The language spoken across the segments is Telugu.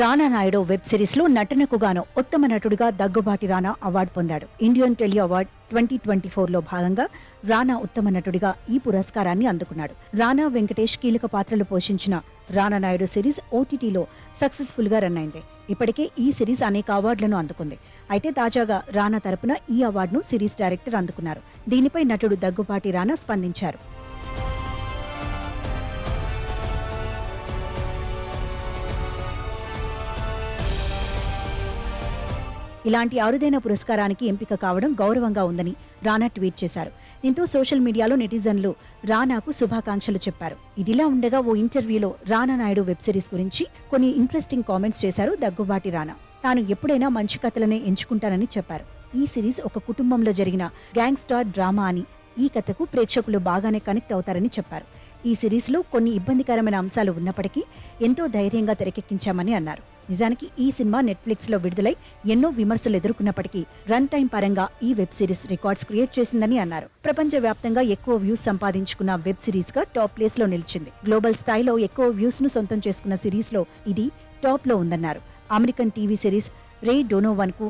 రానా నాయుడు వెబ్ సిరీస్లో నటనకు గాను ఉత్తమ నటుడిగా దగ్గుబాటి రానా అవార్డు పొందాడు. Indian tele award twenty twenty ఫోర్లో భాగంగా రానా ఉత్తమ నటుడిగా ఈ పురస్కారాన్ని అందుకున్నాడు. రానా వెంకటేష్ కీలక పాత్రలు పోషించిన రానా నాయుడు సిరీస్ ఓటీటీలో సక్సెస్ఫుల్గా రన్ అయింది. ఇప్పటికే ఈ సిరీస్ అనేక అవార్డులను అందుకుంది. అయితే తాజాగా రానా తరపున ఈ అవార్డును సిరీస్ డైరెక్టర్ అందుకున్నారు. దీనిపై నటుడు దగ్గుబాటి రానా స్పందించారు. ఇలాంటి అరుదైన పురస్కారానికి ఎంపిక కావడం గౌరవంగా ఉందని రానా ట్వీట్ చేశారు. దీంతో సోషల్ మీడియాలో నెటిజన్లు రానాకు శుభాకాంక్షలు చెప్పారు. ఇదిలా ఉండగా ఓ ఇంటర్వ్యూలో రానా నాయుడు వెబ్ సిరీస్ గురించి కొన్ని ఇంట్రెస్టింగ్ కామెంట్స్ చేశారు దగ్గుబాటి రానా. తాను ఎప్పుడైనా మంచి కథలనే ఎంచుకుంటానని చెప్పారు. ఈ సిరీస్ ఒక కుటుంబంలో జరిగిన గ్యాంగ్స్టార్ డ్రామా అని ఈ కథకు ప్రేక్షకులు బాగానే కనెక్ట్ అవుతారని చెప్పారు. ఈ సిరీస్లో కొన్ని ఇబ్బందికరమైన అంశాలు ఉన్నప్పటికీ ఎంతో ధైర్యంగా తెరకెక్కించామని అన్నారు. నిజానికి ఈ సినిమా నెట్ఫ్లిక్స్లో విడుదలై ఎన్నో విమర్శలు ఎదుర్కొన్నప్పటికీ రన్ టైం పరంగా ఈ వెబ్ సిరీస్ రికార్డ్స్ క్రియేట్ చేసిందని అన్నారు. ప్రపంచ వ్యాప్తంగా ఎక్కువ వ్యూస్ సంపాదించుకున్న వెబ్ సిరీస్గా టాప్ ప్లేస్లో నిలిచింది. గ్లోబల్ స్థాయిలో ఎక్కువ వ్యూస్ను సొంతం చేసుకున్న సిరీస్లో ఇది టాప్లో ఉందన్నారు. అమెరికన్ టీవీ సిరీస్ రే డోనోవన్కు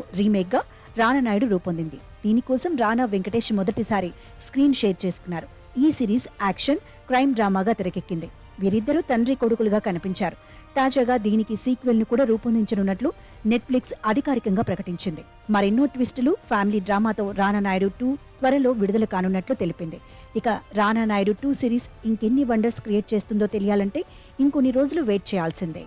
కు రీమేక్ రానా నాయుడు రూపొందింది. దీనికోసం రానా వెంకటేష్ మొదటిసారి స్క్రీన్ షేర్ చేసుకున్నారు. ఈ సిరీస్ యాక్షన్ క్రైమ్ డ్రామాగా తెరకెక్కింది. వీరిద్దరూ తండ్రి కొడుకులుగా కనిపించారు. తాజాగా దీనికి సీక్వెల్ను కూడా రూపొందించనున్నట్లు నెట్ఫ్లిక్స్ అధికారికంగా ప్రకటించింది. మరెన్నో ట్విస్టులు ఫ్యామిలీ డ్రామాతో రానానాయుడు టూ త్వరలో విడుదల కానున్నట్లు తెలిపింది. ఇక రానానాయుడు టూ సిరీస్ ఇంకెన్ని వండర్స్ క్రియేట్ చేస్తుందో తెలియాలంటే ఇంకొన్ని రోజులు వెయిట్ చేయాల్సిందే.